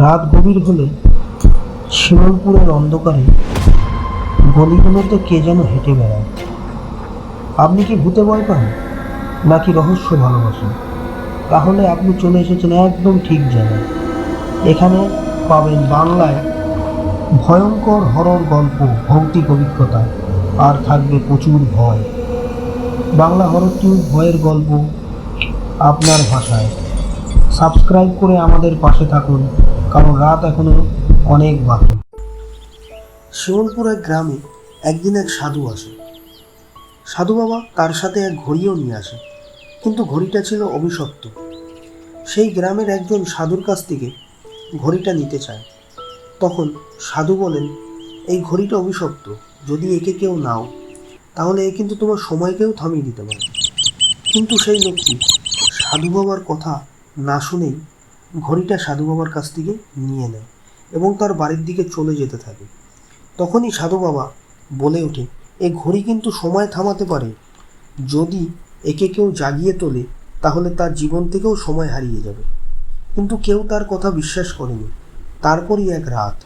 রাত গভীর হলে শিমলপুরের অন্ধকারে গলিগুলোতে কে যেন হেঁটে বেড়ায়। আপনি কি ভূতে ভয় পান, নাকি রহস্য ভালোবাসেন? তাহলে আপনি চলে এসেছেন একদম ঠিক জায়গায়। এখানে পাবেন বাংলায় ভয়ঙ্কর হরর গল্প, ভৌতিক অভিজ্ঞতা, আর থাকবে প্রচুর ভয়। বাংলা হরর টিউব ভয়ের গল্প আপনার ভাষায়। সাবস্ক্রাইব করে আমাদের পাশে থাকুন, কারণ রাত এখনও অনেক বাকি। শিমলপুর এক গ্রামে একদিন এক সাধু আসে। সাধু বাবা তার সাথে এক ঘড়িও নিয়ে আসে, কিন্তু ঘড়িটা ছিল অভিশপ্ত। সেই গ্রামের একজন সাধুর কাছ থেকে ঘড়িটা নিতে চায়। তখন সাধু বলেন, এই ঘড়িটা অভিশপ্ত, যদি একে কেউ নাও, তাহলে এ কিন্তু তোমার সময়কেও থামিয়ে দিতে পারে। কিন্তু সেই লোকটি সাধু বাবার কথা না শুনেই ঘড়িটা সাধু বাবার কাছ থেকে নিয়ে নেয় এবং তার বাড়ির দিকে চলে যেতে থাকে। তখনই সাধু বাবা বলে ওঠে, এ ঘড়ি কিন্তু সময় থামাতে পারে। যদি একে কেউ জাগিয়ে তোলে, তাহলে তার জীবন থেকেও সময় হারিয়ে যাবে। কিন্তু কেউ তার কথা বিশ্বাস করেনি। তারপরই এক রাত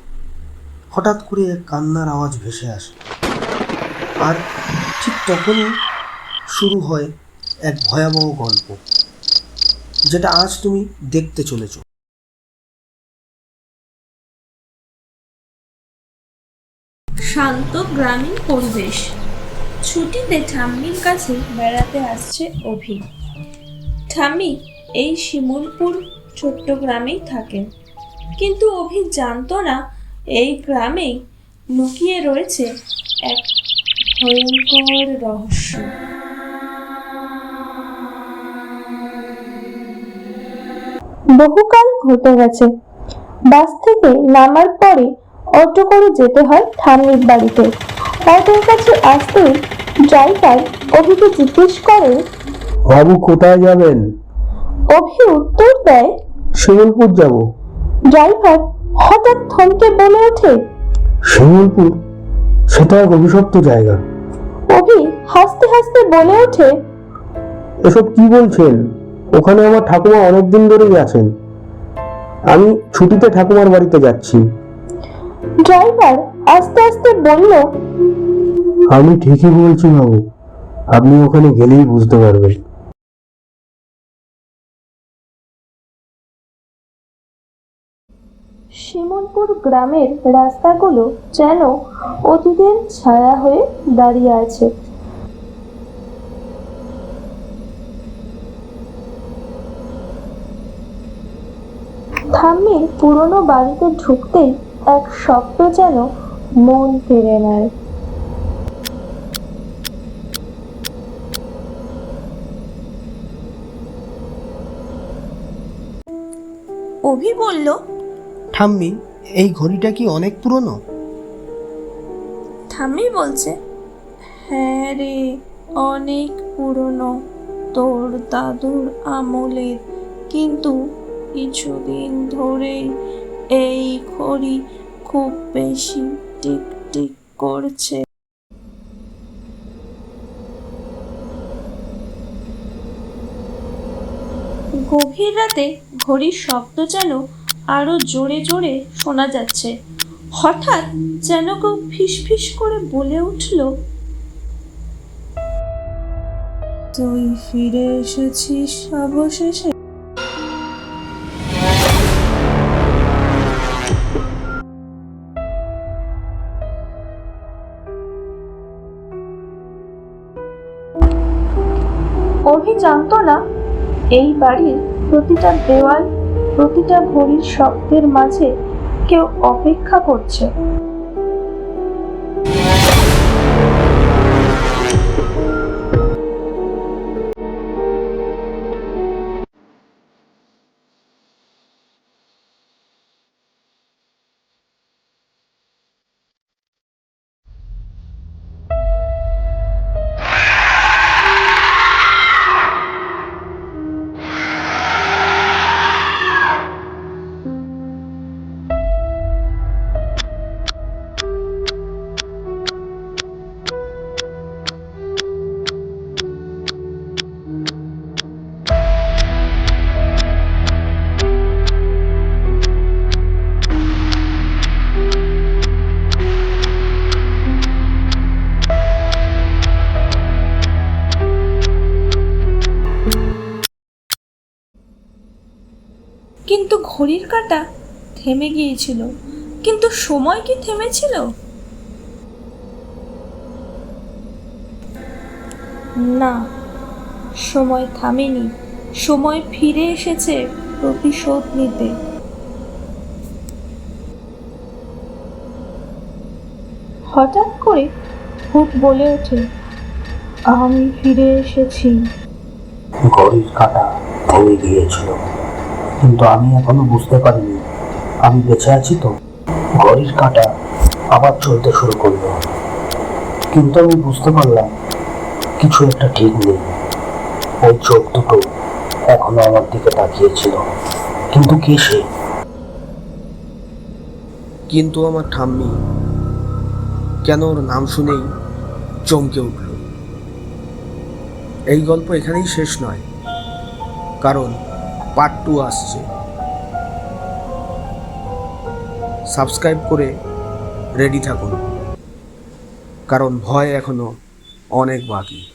হঠাৎ করে এক কান্নার আওয়াজ ভেসে আসে। আর ঠিক তখনই শুরু হয় এক ভয়াবহ গল্প। যেটা আজ তুমি দেখতে চলেছ। শান্ত গ্রামীণ পরিবেশ। ছুটিতে ঠাম্মির কাছে বেড়াতে আসছে অভি। ঠাম্মি এই শিমুলপুর ছোট্ট গ্রামেই থাকেন কিন্তু অভি জানতো না এই গ্রামেই লুকিয়ে রয়েছে এক ভয়ঙ্কর রহস্য। বহুকাল ঘটে গেছে। বাস থেকে নামার পরে অটো করে যেতে হয় ঠাম্মির বাড়িতে। অটোর কাছে আসতেই ড্রাইভার অভিকে জিজ্ঞেস করে বাবু কোথায় যাবেন? অভি উত্তর দেয় শিমলপুর যাব। ড্রাইভার হঠাৎ থমকে বলে ওঠে শিমলপুর সেটা এক অভিশপ্ত জায়গা। অভি হাসতে হাসতে বলে ওঠে এসব কি বলছেন? ওখানে আমার ঠাকুমা অনেক দিন ধরেই আছেন। আমি ছুটিতে ঠাকুমার বাড়িতে যাচ্ছি। ড্রাইভার আস্তে আস্তে বলল আমি ঠিকই বলছি বাবু আপনি ওখানে গেলেই বুঝতে পারবেন। শিমলপুর গ্রামের রাস্তাগুলো যেন অতীতের ছায়া হয়ে দাঁড়িয়ে আছে। থাম্মির পুরনো বাড়িতে ঢুকতেই এক শব্দ যেন মন কেড়ে নেয়। অভি বলল ঠাম্মি এই ঘড়িটা কি অনেক পুরনো? ঠাম্মি বলছে হ্যাঁ রে অনেক পুরনো। তোর দাদুর আমলের কিন্তু কিছুদিন ধরেই এই ঘড়ি খুব বেশি টিক টিক করছে। গভীর রাতে ঘড়ির শব্দ যেন আরও জোরে জোরে শোনা যাচ্ছে। হঠাৎ যেন কেউ ফিস ফিস করে বলে উঠল, তুই ফিরে এসেছিস অবশেষে? অভি জানত না এই বাড়ির প্রতিটা দেওয়াল প্রতিটা ঘড়ির শব্দের মাঝে কেউ অপেক্ষা করছে। কিন্তু ঘড়ির কাঁটা থেমে গিয়েছিল। কিন্তু সময় কি থেমেছিল? না, সময় থামেনি। সময় ফিরে এসেছে প্রতিশোধ নিতে। হঠাৎ করে ভূত বলে ওঠে, আমি ফিরে এসেছি। ঘড়ির কাঁটা থেমে গিয়েছিল। কিন্তু আমি এখনও বুঝতে পারিনি। আমি বেঁচে আছি তো। ঘড়ির কাঁটা আবার চলতে শুরু করল। কিন্তু আমি বুঝতে পারলাম, কিছু একটা ঠিক নেই। ওই চোখ দুটো এখনও আমার দিকে তাকিয়েছিল। কিন্তু কে সে? কিন্তু আমার ঠাম্মি, কেন ওর নাম শুনেই চমকে উঠল? এই গল্প এখানেই শেষ নয়। কারণ পার্ট টু আসছে। সাবস্ক্রাইব করে রেডি থাকুন। কারণ ভয় এখনও অনেক বাকি।